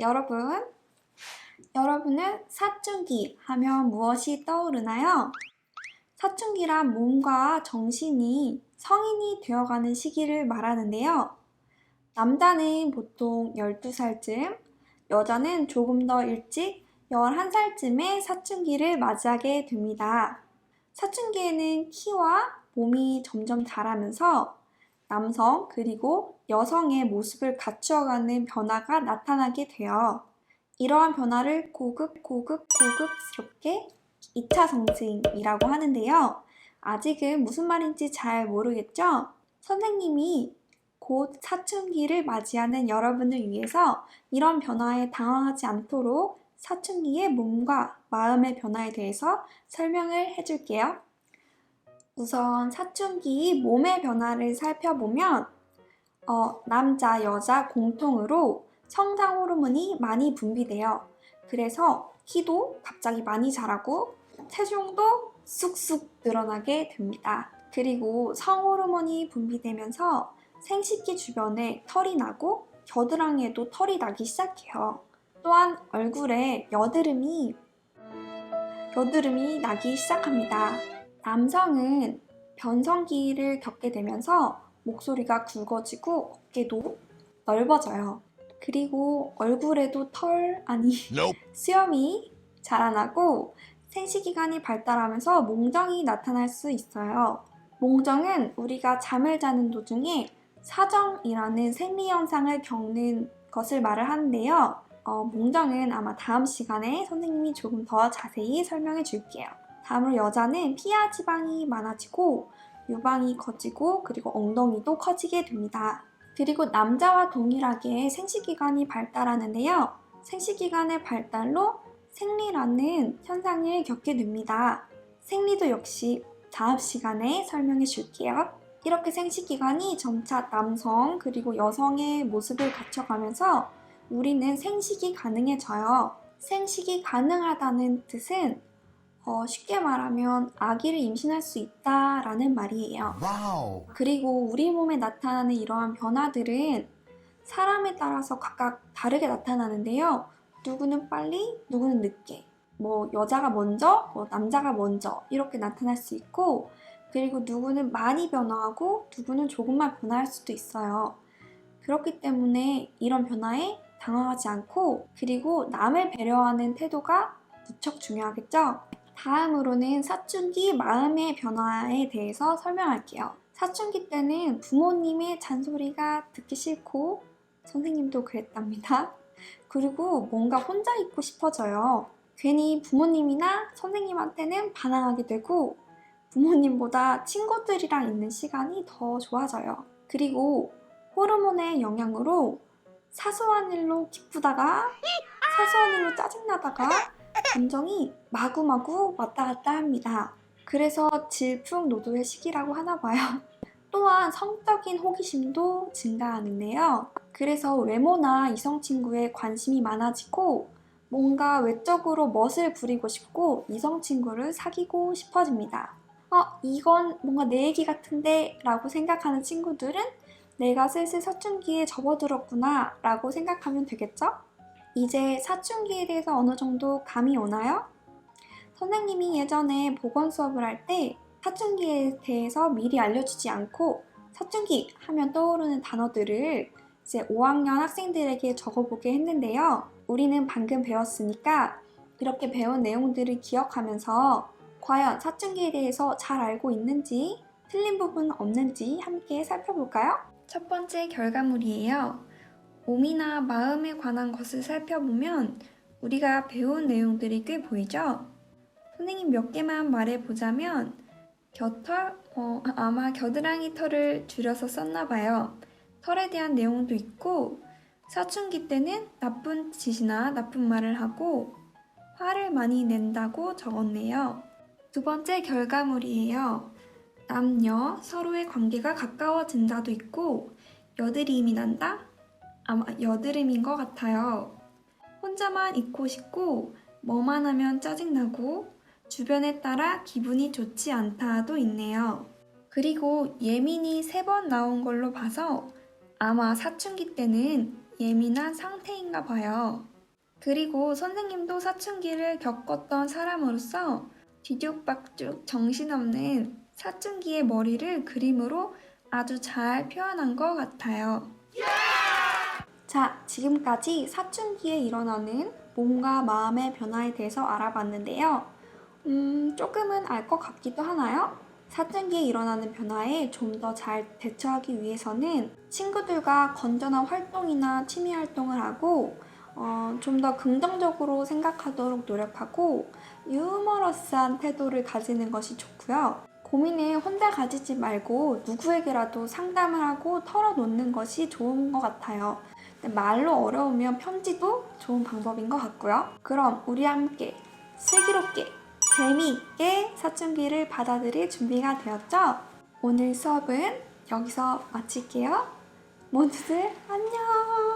여러분. 여러분은 사춘기 하면 무엇이 떠오르나요? 사춘기란 몸과 정신이 성인이 되어가는 시기를 말하는데요. 남자는 보통 12살쯤, 여자는 조금 더 일찍 11살쯤에 사춘기를 맞이하게 됩니다. 사춘기에는 키와 몸이 점점 자라면서 남성 그리고 여성의 모습을 갖추어가는 변화가 나타나게 돼요. 이러한 변화를 고급, 고급, 고급스럽게 2차 성징이라고 하는데요. 아직은 무슨 말인지 잘 모르겠죠? 선생님이 곧 사춘기를 맞이하는 여러분을 위해서 이런 변화에 당황하지 않도록 사춘기의 몸과 마음의 변화에 대해서 설명을 해줄게요. 우선 사춘기 몸의 변화를 살펴보면 어, 남자, 여자 공통으로 성장 호르몬이 많이 분비돼요. 그래서 키도 갑자기 많이 자라고 체중도 쑥쑥 늘어나게 됩니다. 그리고 성호르몬이 분비되면서 생식기 주변에 털이 나고 겨드랑이에도 털이 나기 시작해요. 또한 얼굴에 여드름이 여드름이 나기 시작합니다. 남성은 변성기를 겪게 되면서 목소리가 굵어지고 어깨도 넓어져요. 그리고 얼굴에도 털 아니. 수염이 자라나고 생식기관이 발달하면서 몽정이 나타날 수 있어요. 몽정은 우리가 잠을 자는 도중에 사정이라는 생리 현상을 겪는 것을 말을 하는데요. 어, 몽정은 아마 다음 시간에 선생님이 조금 더 자세히 설명해 줄게요. 다음으로 여자는 피하 지방이 많아지고 유방이 커지고 그리고 엉덩이도 커지게 됩니다. 그리고 남자와 동일하게 생식기관이 발달하는데요. 생식기관의 발달로 생리라는 현상을 겪게 됩니다. 생리도 역시 다음 시간에 설명해 줄게요. 이렇게 생식기관이 점차 남성 그리고 여성의 모습을 갖춰가면서 우리는 생식이 가능해져요. 생식이 가능하다는 뜻은 어, 쉽게 말하면 아기를 임신할 수 있다라는 말이에요. Wow. 그리고 우리 몸에 나타나는 이러한 변화들은 사람에 따라서 각각 다르게 나타나는데요. 누구는 빨리, 누구는 늦게. 뭐 여자가 먼저, 뭐 남자가 먼저 이렇게 나타날 수 있고 그리고 누구는 많이 변화하고 누구는 조금만 변화할 수도 있어요. 그렇기 때문에 이런 변화에 당황하지 않고 그리고 남을 배려하는 태도가 무척 중요하겠죠? 다음으로는 사춘기 마음의 변화에 대해서 설명할게요. 사춘기 때는 부모님의 잔소리가 듣기 싫고 선생님도 그랬답니다. 그리고 뭔가 혼자 있고 싶어져요. 괜히 부모님이나 선생님한테는 반항하게 되고 부모님보다 친구들이랑 있는 시간이 더 좋아져요. 그리고 호르몬의 영향으로 사소한 일로 기쁘다가 사소한 일로 짜증나다가 감정이 마구마구 왔다 갔다 합니다. 그래서 질풍노도의 시기라고 하나 봐요. 또한 성적인 호기심도 증가하는데요. 그래서 외모나 이성 친구에 관심이 많아지고 뭔가 외적으로 멋을 부리고 싶고 이성 친구를 사귀고 싶어집니다. 어, 이건 뭔가 내 얘기 같은데 라고 생각하는 친구들은 내가 슬슬 사춘기에 접어들었구나 라고 생각하면 되겠죠? 이제 사춘기에 대해서 어느 정도 감이 오나요? 선생님이 예전에 보건 수업을 할 때 사춘기에 대해서 미리 알려주지 않고 사춘기 하면 떠오르는 단어들을 이제 5학년 학생들에게 적어보게 했는데요. 우리는 방금 배웠으니까 이렇게 배운 내용들을 기억하면서 과연 사춘기에 대해서 잘 알고 있는지 틀린 부분 없는지 함께 살펴볼까요? 첫 번째 결과물이에요. 몸이나 마음에 관한 것을 살펴보면 우리가 배운 내용들이 꽤 보이죠? 선생님 몇 개만 말해보자면 겨털? 어, 아마 겨드랑이 털을 줄여서 썼나 봐요. 털에 대한 내용도 있고 사춘기 때는 나쁜 짓이나 나쁜 말을 하고 화를 많이 낸다고 적었네요. 두 번째 결과물이에요. 남녀 서로의 관계가 가까워진다도 있고 여드름이 난다? 아마 여드름인 것 같아요. 혼자만 있고 싶고 뭐만 하면 짜증나고 주변에 따라 기분이 좋지 않다도 있네요. 그리고 예민이 세 번 나온 걸로 봐서 아마 사춘기 때는 예민한 상태인가 봐요. 그리고 선생님도 사춘기를 겪었던 사람으로서 뒤죽박죽 정신없는 사춘기의 머리를 그림으로 아주 잘 표현한 것 같아요. 자, 지금까지 사춘기에 일어나는 몸과 마음의 변화에 대해서 알아봤는데요. 음, 조금은 알 것 같기도 하나요? 사춘기에 일어나는 변화에 좀 더 잘 대처하기 위해서는 친구들과 건전한 활동이나 취미 활동을 하고 어, 좀 더 긍정적으로 생각하도록 노력하고 유머러스한 태도를 가지는 것이 좋고요. 고민을 혼자 가지지 말고 누구에게라도 상담을 하고 털어놓는 것이 좋은 것 같아요. 근데 말로 어려우면 편지도 좋은 방법인 것 같고요. 그럼 우리 함께 슬기롭게 재미있게 사춘기를 받아들일 준비가 되었죠? 오늘 수업은 여기서 마칠게요. 모두들 안녕!